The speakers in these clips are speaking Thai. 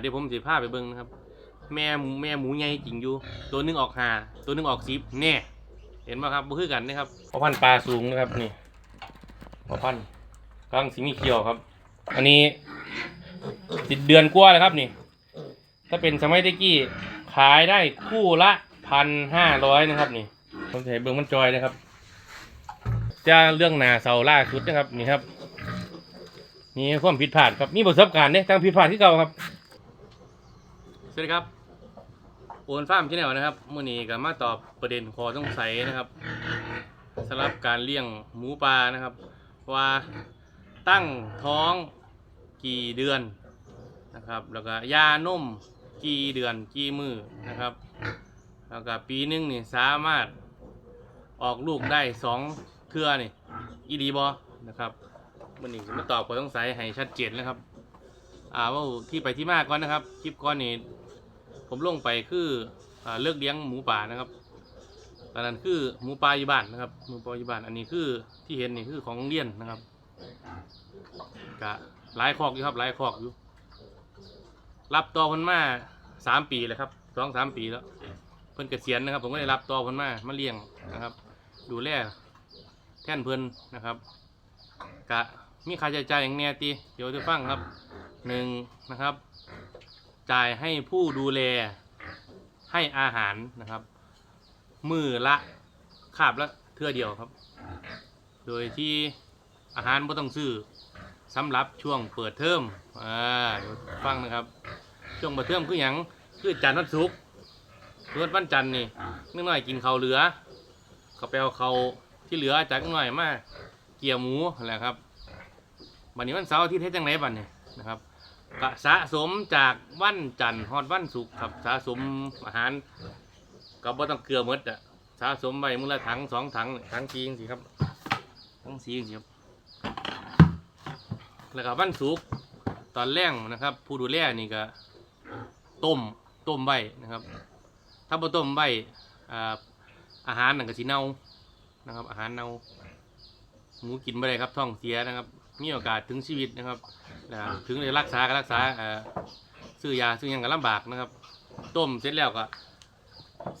เดี๋ยวผมสิพาไปเบิ่งนะครับ แม่หมูแม่หมูใหญ่จริงอยู่ ตัวหนึงออกหาตัวหนึงออกสิบแน่เห็นป่ะครับบ่คือกันนะครับพอพันปลาสูงนะครับนี่พอพันกลังสีมีเขียวครับ อันนี้ติดเดือนกว่าแล้วครับนี่ ถ้าเป็นสมัยตะกี้ขายได้คู่ละพันห้าร้อยนะครับนี่ผมจะให้เบิ่งมันจอยนะครับจะเรื่องหนาเสาล่าสุดนะครับนี่ครับนี่ความผิดพลาดครับมีประสบการณ์เนี่ยตั้งผิดพลาดที่เก่าครับ วัสดีครับ โอนฟาร์มชแนลนะครับมื่อนี้ก็มาตอบประเด็นคอต้องใสยนะครับสำหรับการเลี้ยงหมูปลานะครับ ว่าตั้งท้องกี่เดือนนะครับ แล้วก็ยานมกี่เดือนกี่มือนะครับ แล้วก็ปีหนึงนี่สามารถออกลูกได้สองเทื่อนี่อีดีบอนะครับมื่อนี้จะมาตอบคอต้องใสยให้ชัดเจนนะครับอ่าว่าที่ไปที่มาก่อนนะครับ คลิปก่อนนี่ ผมลงไปคืออเลือกเลี้ยงหมูป่านะครับตอนนั้นคือหมูป่าอยู่บ้านนะครับหมูป่าอยู่บ้านอันนี้คือที่เห็นนี่คือของโรงเรียนนะครับกะหลายคอกอยู่ครับหลายคอกอยู่ รับต่อเพิ่นมาสามปีแล้วครับสองสามปีแล้ว เพิ่นเกษียณนะครับ ผมก็ได้รับต่อเพิ่นมามาเลี้ยงนะครับ ดูแลแท่นเพิ่นนะครับ กะมีค่าใช้จ่ายอย่างแน่ตีเดี๋ยวจะฟังครับหนึ่งนะครับ จ่ายให้ผู้ดูแลให้อาหารนะครับ มือละคาบละเทื่อเดียวครับ โดยที่อาหารไม่ต้องซื้อสำหรับช่วงเปิดเทอมอ่าฟังนะครับ ช่วงเปิดเทอมคืออย่างคือจันทร์วันศุกร์ส่วนวันจันทร์นี่นิดหน่อยกินข้าวเหลือเขาไปเอาเขาวที่เหลือจากนิดหน่อยมาเกี่ยวหมูอะไรครับวันนี้วันเสาร์ทิตย์เฮ็ดจังไรบัดเนี่ยนะครับ ก็สะสมจากวันจันทร์ฮอดวันศุกร์ครับสะสมอาหารก็บ่ต้องเกลือหมดอะสะสมไปมื้อละถังสองถังถังสีจังสิครับถังสีจังสิครับ แล้วก็วันศุกร์ตอนแรกนะครับ ผู้ดูแลนี่ก็ต้มต้มใบนะครับ ถ้าบ่ต้มใบอาอาหารนั่นก็สิเน่านะครับ อาหารเน่าหมูกินไม่ได้ครับท้องเสียนะครับ มีโอกาสถึงชีวิตนะครับนะครับถึงได้รักษาก็รักษาเอ่อซื้อยาซื้อหยังก็ลำบากนะครับ ต้มเสร็จแล้วก็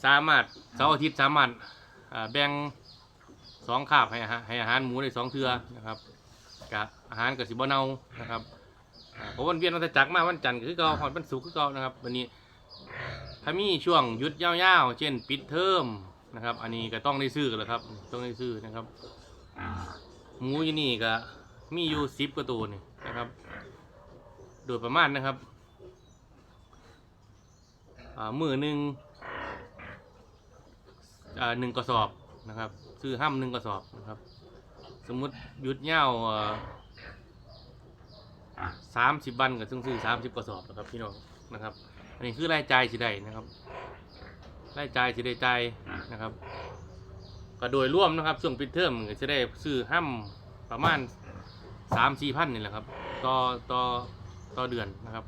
สามารถเสาร์อาทิตย์สามารถอ่าแบ่งสองคาบให้อาหารให้อาหารหมูได้สองเทือนะครับกับอาหารกับสิบเน่านะครับอ่าเพราะวันเวียนวันจักรมาวันจันทร์ก็คือเก่าหอนวันศุกร์คือเก่านะครับวันนี้ ถ้ามีช่วงหยุดยาวๆ เช่นปิดเทอมนะครับ อันนี้ก็ต้องได้ซื้อกันแล้วครับ ต้องได้ซื้อนะครับ หมูอยู่นี่ก็ มีอยู่สิบกว่าตัวนี่นะครับ โดยประมาณนะครับอ่ามือหนึ่งอ่าหนึ่งกระสอบนะครับซื้อห้ำหนึ่งกระสอบนะครับ สมมุติหยุดเง่าสามสิบวันก็ซึ่งซื้อสามสิบกระสอบนะครับพี่น้องนะครับ อันนี้คือรายจ่ายสิได้นะครับรายจ่ายสิได้จ่ายนะครับ ก็โดยร่วมนะครับช่วงปิดเทอมก็จะได้ซื้อห้ำประมาณ สามสี่พันนี่แหละครับต่อต่อต่อเดือนนะครับ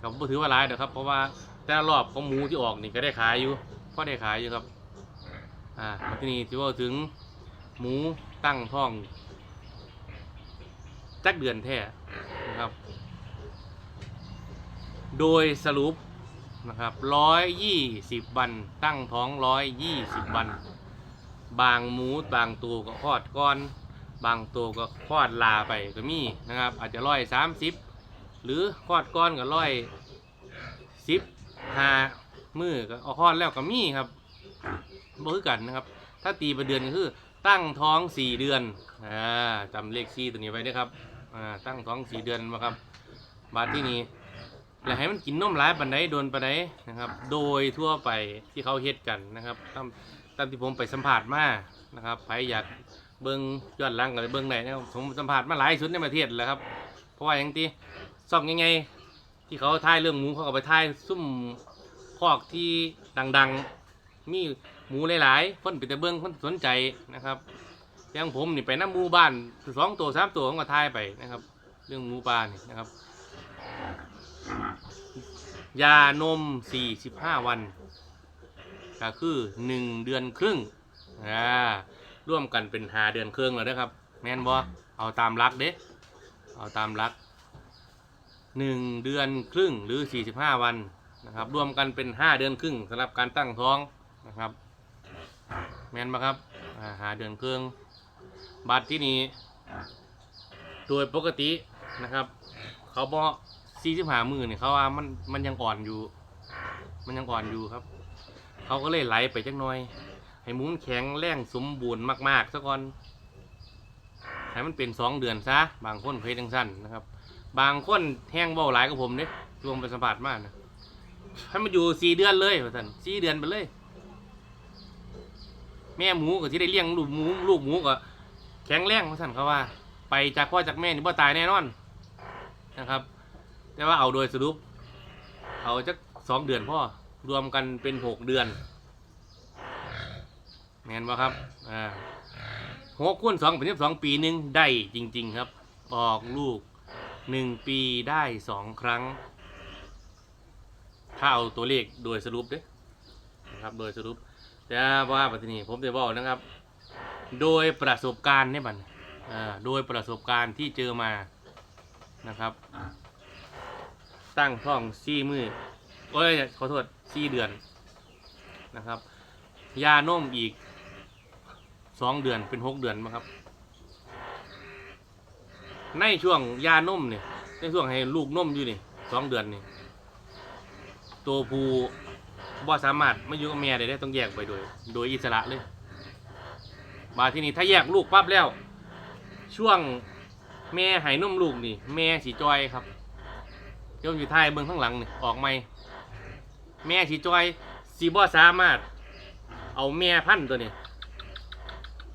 ก็บ่ถือว่าหลายนะครับ เพราะว่าแต่ละรอบของหมูที่ออกนี่ก็ได้ขายอยู่พอได้ขายอยู่ครับ อ่ามาที่นี่ที่ว่าถึงหมูตั้งท้องจักเดือนแท้นะครับ โดยสรุปนะครับร้อยยี่สิบวันตั้งท้องร้อยยี่สิบวัน บางหมูบางตัวก็คลอดก้อน บางตัวก็คลอดลาไปก็มีนะครับ อาจจะร้อยสามสิบหรือคลอดก้อนก็ร้อยสิบห้ามือก็เอาคลอดแล้วก็มีครับบ่คือกันนะครับ ถ้าตีเป็นเดือนก็คือ ตั้งท้องสี่เดือนอ่าจำเลขสี่ตัวนี้ไว้ด้วยครับอ่าตั้งท้องสี่เดือนมาครับ บาทที่นี้แล้วให้มันกินนมหลายปันไดโดนปันไดนะครับ โดยทั่วไปที่เขาเฮ็ดกันนะครับตามตามที่ผมไปสัมผัสมานะครับใครอยาก เบิ้งย้อนหลังก็ไปเบิ้งได้นะครับผมสัมผัสมาหลายสุดในประเทศแล้วครับ เพราะว่าอย่างที่ซ่องยังไงที่เขาถ่ายเรื่องหมูเขาก็ไปถ่ายซุ่มคอกที่ดังๆ มีหมูหลายๆคนไปแต่เบิ้งคนสนใจนะครับอย่างผมนี่ไปน้ำหมูบ้านสองตัวสามตัวผมก็ถ่ายไปนะครับ เรื่องหมูป่านี่นะครับ ยานม45วันก็คือ1เดือนครึ่งอ่า ร่วมกันเป็นหาเดือนครึ่งแล้วนะครับ แม่นบ่เอาตามรักเด้เอาตามรักหนึ่งเดือนครึ่งหรือสี่สิบห้าวันนะครับ รวมกันเป็นห้าเดือนครึ่งสำหรับการตั้งท้องนะครับ แม่นปะครับาหาเดือนครึ่งบัตรที่นี้โดยปกตินะครับ เขาบอกสี่สิบห้ามือเนี่ยเขาว่ามันมันยังอ่อนอยู่ มันยังอ่อนอยู่ครับ เขาก็เลยไหลไปจักหน่อย ให้หมุนแข็งแรงสมบูรณ์มากๆซะก่อนให้มันเป็นสองเดือนซะบางคนเคยจังสั้นนะครับ บางคนแห้งเบาหลายกับผมเนี่ยรวมไปสัมผัสมากนะให้มันอยู่สี่เดือนเลยท่านสี่เดือนไปเลย แม่หมูก็ที่ได้เลี้ยงลูกหมูลูกหมูก็แข็งแรงท่านเขาว่า ไปจากพ่อจากแม่นี่บ่ตายแน่นอนนะครับ แต่ว่าเอาโดยสรุป เอาจักสองเดือนพ่อรวมกันเป็นหกเดือน แม่นบ่ครับอ่าหกคูณสองเป็นสิบสองปีหนึ่งได้จริง ๆครับ ออกลูกหนึ่งปีได้สองครั้ง ถ้าเอาตัวเลขโดยสรุปเด้นะครับโดยสรุปแต่ว่าปัจจุบันผมจะบอกนะครับ โดยประสบการณ์เนี่ยบัดอ่าโดยประสบการณ์ที่เจอมานะครับ ตั้งท้องซี่มือโอ้ยขอโทษซี่เดือนนะครับ ยานมอีก สองเดือนเป็นหกเดือนมั้งครับ ในช่วงยานมเนี่ยในช่วงให้ลูกนมอยู่นี่สองเดือนนี่ตัวผู้บ่สามารถไมาอยู่กับแม่ได้ต้องแยกไปโดย โดยอิสระเลยบาที่นี่ถ้าแยกลูกปั๊บแล้ว ช่วงแม่ให้นมลูกนี่ แม่สีจอยครับเจ้าอยู่ท้ายเบื้องข้างหลังนี่ออกไหมแม่สีจอยสีบ่สามารถ เอาแม่พันตัวนี้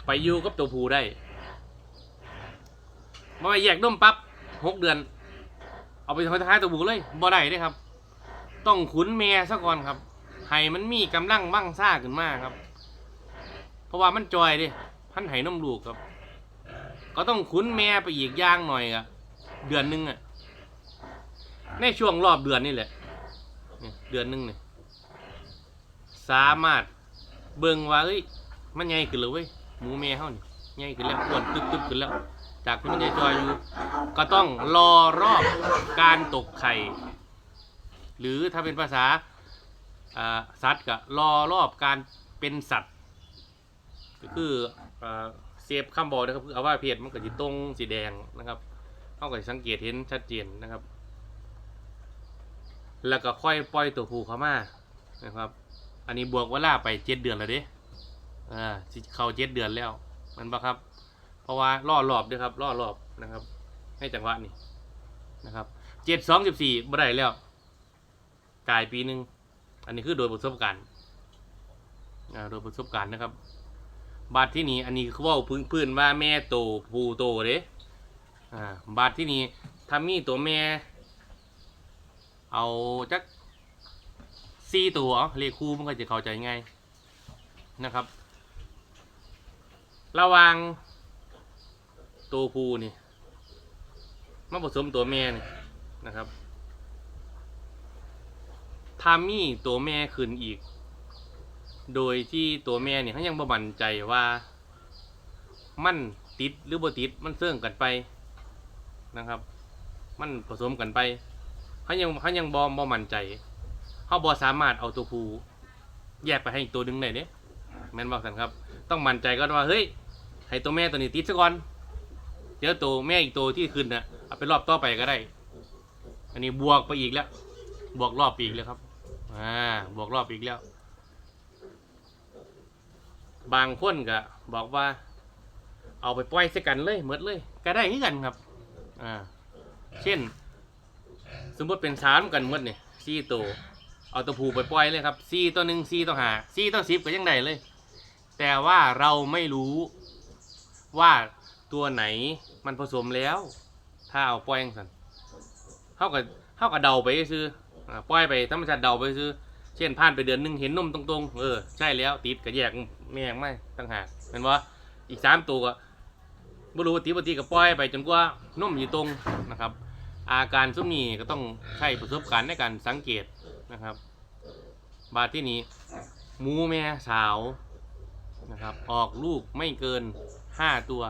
ไปอยู่กับตัวผู้ได้มาแยกนมปั๊บหกเดือน เอาไปท้ายตัวผู้เลยบ่ได้เด้ครับ ต้องขุนแม่ซะก่อนครับให้มันมีกำลังมั่งซ่าขึ้นมากครับ เพราะว่ามันจอยดิพันไห้นมลูกครับ ก็ต้องขุนแม่ไปอีกย่างหน่อยอะเดือนหนึงอะในช่วงรอบเดือนนี่แหละเนี่ยเดือนหนึงเนี่ยสามารถเบิ่งว่าเอ้ยมันใหญ่ขึ้นแล้วเว้ย หมูแม่เฮานี่ใหญ่ขึ้นแล้วอ้วนตึ๊บตึ๊บขึ้นแล้ว จากที่มันจอยอยู่ ก็ต้องรอรอบการตกไข่ หรือถ้าเป็นภาษาสัตว์ก็รอรอบการเป็นสัตว์ ก็คืออ่าเซฟคำบอกนะครับคือเอาว่าเพจมันก็จะตรงสีแดงนะครับเขาก็จะสังเกตเห็นชัดเจนนะครับ แล้วก็ค่อยปล่อยตัวผูเข้ามานะครับ อันนี้บวกเวลาไปเจ็ดเดือนแล้วเด้ อ่าสิเข้าเจ็ดเดือนแล้วมันปะครับ เพราะว่าล่อรอบด้วยครับล่อรอบนะครับ ให้จังหวะนี้นะครับเจ็ดสองสิบสี่บ่ได้แล้วกลายปีหนึ่งอันนี้คือโดยประสบการณ์อ่าโดยประสบการณ์นะครับ บาทที่นี่อันนี้คือว่าพื้นพื้นว่าแม่โตผูโตเด้อ่าบาทที่นี่ถ้ามีตัวแม่ เอาจักสี่ตัวเอาเลขคู่มันก็จะเข้าใจง่ายนะครับ ระหว่างตัวผู้นี่มาผสมตัวแม่นี่นะครับถ้ามีตัวแม่ขึ้นอีก โดยที่ตัวแม่เนี่ยเขายังบ่มั่นใจว่า มันติดหรือบ่ติดมันเสื่องกันไปนะครับ มันผสมกันไปเขายังเขายังบอมบ่มั่นใจเขาบ่สามารถเอาตัวผู้แยกไปให้อีกตัวหนึงได้เนี่ยแม่นบอกสันครับ ต้องมั่นใจก่อนว่าเฮ้ย ให้ตัวแม่ตัวนี้ติดซะก่อน เดี๋ยวตัวแม่อีกตัวที่ขึ้นน่ะเอาไปรอบต่อไปก็ได้ อันนี้บวกไปอีกแล้ว บวกรอบอีกแล้วครับ อ่า บวกรอบอีกแล้ว บางคนก็บอกว่า เอาไปปล่อยใส่กันเลยหมดเลย ก็ได้ที่กันครับ อ่า เช่น สมมติเป็นสามกันหมดเนี่ยสี่ตัว เอาตัวผูไปปล่อยเลยครับสี่ตัวหนึ่งสี่ตัวหาสี่ตัวสิบก็ยังได้เลย แต่ว่าเราไม่รู้ ว่าตัวไหนมันผสมแล้ว ถ้าเอาปล่อยสันเท่ากับเท่ากับเดาไปซื้ออปล่อยไปธรรมชาติเดาไปซื้อ เช่นผ่านไปเดือนหนึงเห็นนมตรงๆ เออใช่แล้วติดก็แยกแม่งไม่ต่างหากเห็นว่าอีกสามตัวก็บรู้ว่าติดบ่ติดก็ปล่อยไปจนกว่านมอยู่ตรงนะครับ อาการซุ่มนี้ก็ต้องใช้ประสบการณ์ในการสังเกตนะครับ บาดที่นี้หมูแม่สาวนะครับ ออกลูกไม่เกิน ห้าตัว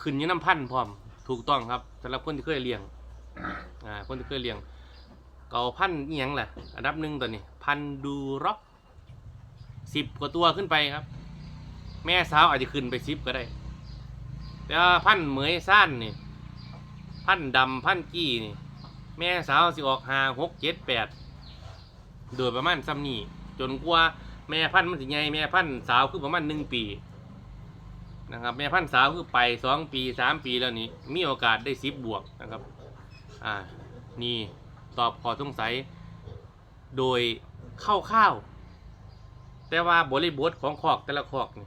ขึ้นยี่น้ำพันพร้อม ถูกต้องครับสำหรับคนที่เคยเลี้ยง อ่า คนที่เคยเลี้ยง เก่าพันเอียงแหละอันดับหนึ่งตัวนี้ พันธุ์ดูร็อกสิบกว่าตัวขึ้นไปครับ แม่สาวอาจจะขึ้นไปสิบก็ได้ แต่พันธ์เหมยซ่านนี่ พันธ์ดำพันธ์กี้นี่ แม่สาวสิออกหาหกเจ็ดแปดโดยประมาณซ้ำนี่จนกว่าแม่พันธุ์มันสิใหญ่แม่พันธุ์สาวคือประมาณหนึ่งปี นะครับแม่พันธุ์สาวคือไปสองปีสามปีแล้วนี่มีโอกาสได้สิบบวกนะครับอ่านี่ตอบขอสงสัยโดยคร่าวๆแต่ว่าบริบทของคอกแต่ละคอกนี่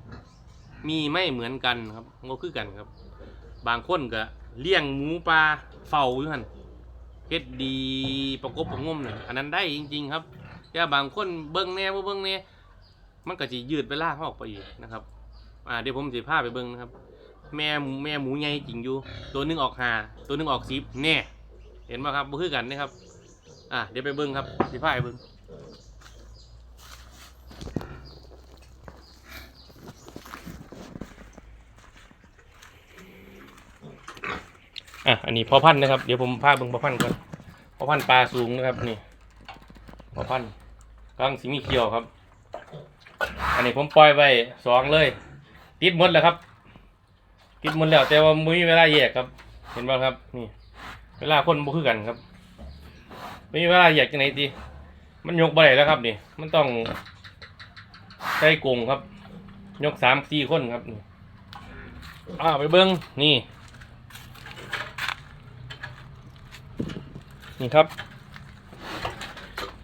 มีไม่เหมือนกันครับงคือกันครับ บางคนก็เลี้ยงหมูปลาเฝ้าอยู่หันเฮ็ดดีประกบประงมเนี่ยอันนั้นได้จริง ๆ ครับแต่บางคนเบิ่งแน่บ่เบิ่งแน่มันก็สิยืดเวลาเขาออกไปอีกนะครับ อ่าเดี๋ยวผมสิพาไปเบิ่งนะครับ แม่แม่หมูใหญ่จริงอยู่ ตัวหนึงออกหาตัวหนึงออกสิบแน่ เห็นไหมครับบ่คือกันนะครับ อ่าเดี๋ยวไปเบิ่งครับสิพาไปเบิ่งอะอันนี้พอพันธุ์นะครับ เดี๋ยวผมพาเบิ่งพอพันธุ์ก่อนพอพันธุ์ปลาสูงนะครับนี่พอพันธุ์กำลังสีมีเขียวครับ อันนี้ผมปล่อยไว้สองเลย ติดหมดแล้วครับ ติดหมดแล้ว แต่ว่ามุ้ยเวลาแยกครับ เห็นไหมครับ นี่ เวลาคนบ่คือกันครับไม่มีเวลาอยกจะไหนดีมันยกได้แล้วครับนี่ มันต้องใช้กงครับ ยกสามสี่คนครับนี่อ่าไปเบิ้งนี่ นี่ครับ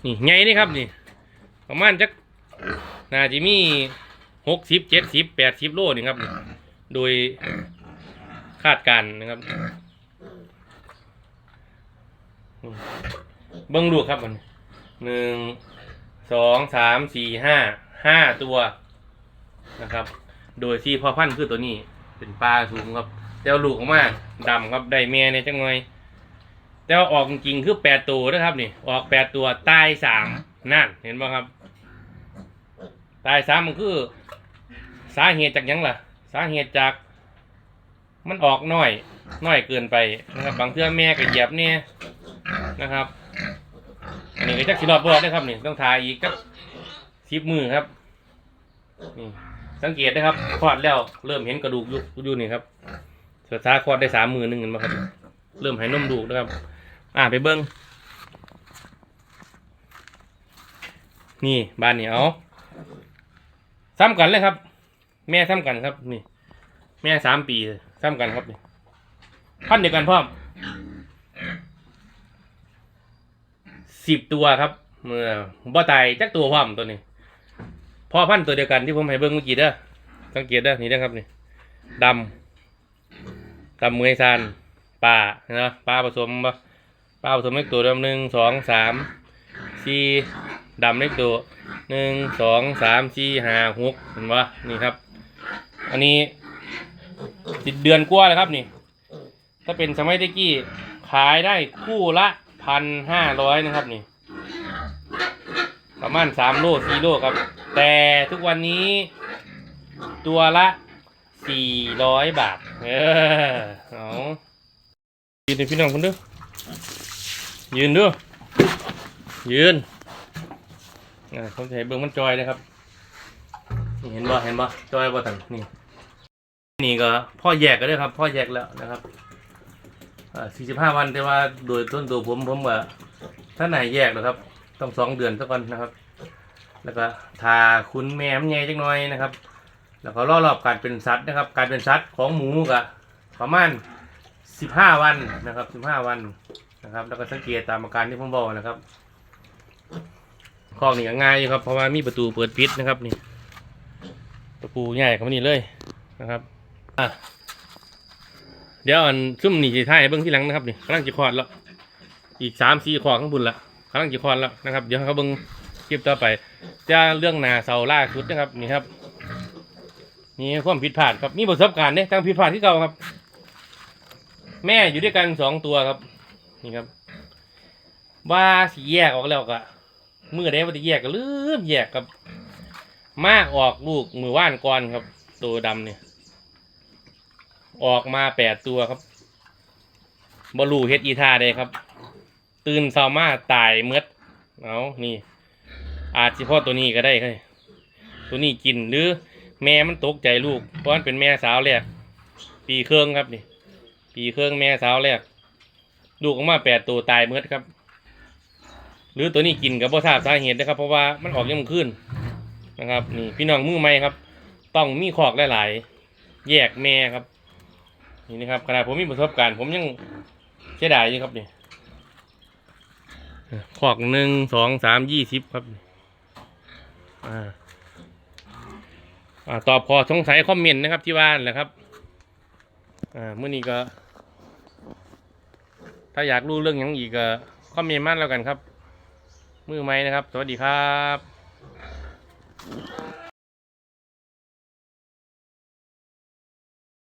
นี่ไงนี่ครับนี่ ประมาณจักน่าจะมี หกสิบเจ็ดสิบแปดสิบโลนี่ครับ โดยคาดการนะครับเบิ้งลูกครับมันหนึ่งสองสามสี่ห้าห้าตัวนะครับ โดยที่พ่อพันธุ์คือตัวนี้ เป็นปลาสูงครับแต่าลูกออกมาดำครับได้แม่ในจังไงแต่ว่าออกจริงคือแปดตัวนะครับนี่ ออกแปดตัวตายสามนั่นเห็นป่ะครับ ตายสามมันคือ สาเหตุจากหยังล่ะ สาเหตุจาก มันออกน้อยน้อยเกินไปนะครับ บางเทื่อแม่ก็เหยียบเนี่ยนะครับ อันนี้ก็จักสิรอดบ่รอดนะครับนี่ต้องทายอีกจักสิบมือครับนี่สังเกตนะครับคลอดแล้วเริ่มเห็นกระดูกอยู่อยู่นี่ครับสุดท้ายคลอดได้สามมือหนึ่งเห็นไหมครับ เริ่มให้นมดูกนะครับ อ่าไปเบิ้งนี่บ้านเนี่เอาซ้ำกันเลยครับ แม่ซ้ำกันครับ นี่ แม่สามปีซ้ำกันครับนี่พันเดียวกันพร้อมสิบตัวครับเมื่อบ่ตายจักตัวพร้อมตัวนี้พ่อพันตัวเดียวกันที่ผมให้เบิ่งเมื่อกี้เด้อสังเกตเด้อนี่นะครับนี่ดำดำเมยซานปลาเนาะปลาผสมบ่ปลาผสมเล็กตัวดำหนึ่งสองสามสี่ดำเล็กตัวหนึ่งสองสามสี่ห้าหกเห็นปะนี่ครับ อันนี้สิบเดือนกว่าแล้วครับนี่ ถ้าเป็นสมัยตะกี้ขายได้คู่ละพันห้าร้อยนะครับนี่ ประมาณสามโลสี่โลครับ แต่ทุกวันนี้ ตัวละสี่ร้อยบาท เออเอายืนพี่น้องคนเดูยืนดูยืนอ่าเขาจะให้เบิ้งมันจอยนะครับ นี่เห็นบ่เห็นบ่จอยบ่ตังนี่ นี่ก็พ่อแยกก็ได้ครับ พ่อแยกแล้วนะครับสี่สิบห้าวันแต่ว่าโดยต้นตัวผมผมว่าถ้าไหนแยกนะครับ ต้องสองเดือนสักก่อนนะครับ แล้วก็ทาคุณแม่มใหญ่จังหน่อยนะครับ แล้วก็รอรอบการเป็นสัตว์นะครับ การเป็นสัตว์ของหมูกะประมาณสิบห้าวันนะครับสิบห้าวันนะครับ แล้วก็สังเกตตามอาการที่ผมบอกนะครับคอกนี่ง่ายอยู่ครับเพราะว่ามีประตูเปิดปิดนะครับนี่ ประตูใหญ่เขานี่เลยนะครับอะเดี๋ยวอันซุ่มหนี่สิท้ายเบิ้งที่หลังนะครับนี่กำลังจะคอดแล้วอีกสามสี่ขอข้างบนละกำลังจะคอดแล้วนะครับ เดี๋ยวเขาเบิ้งคลิปต่อไปจะเรื่องนาเสาล่าสุดนะครับนี่ครับนี่ความผิดพลาดครับมีประสบการณ์เนี่ยทางผิดพลาดที่เก่าครับ แม่อยู่ด้วยกันสองตัวครับ นี่ครับว่าสีแยกออกแล้วก็มือได้ว่าจะแยกก็ลืมแยกครับ มาออกลูกมือว่านก่อนครับ ตัวดำเนี่ย ออกมาแปดตัวครับบรูเฮ็ดอีท่าได้ครับ ตื่นเช้ามาตายเมือดเอานี่ อาจสิพ่อตัวนี้ก็ได้เลยตัวนี้กินหรือแม่มันตกใจลูก เพราะมันเป็นแม่สาวแรก ปีเครื่องครับนี่ ปีเครื่องแม่สาวแรก ลูกออกมาแปดตัวตายเมือดครับ หรือตัวนี้กินกับพ่ทราบสาเหตุนะครับ เพราะว่ามันออกยังขึ้น นะครับนี่พี่น้องมือใหม่ครับ ต้องมีขอกหลายๆแยกแม่ครับ นี่นะครับขณะผมมีประสบการณ์ ผมยังเสียดายอยู่ครับนี่ขอกหนึ่งสองสามยี่สิบครับอ่าอ่าตอบพอสงสัยคอมเมนต์นะครับที่ว่าแหละครับอ่าเมื่อนี้ก็ ถ้าอยากรู้เรื่องหยังอีกก็คอมเมนต์มาแล้วกันครับ มือไม้นะครับ สวัสดีครับ Yeah.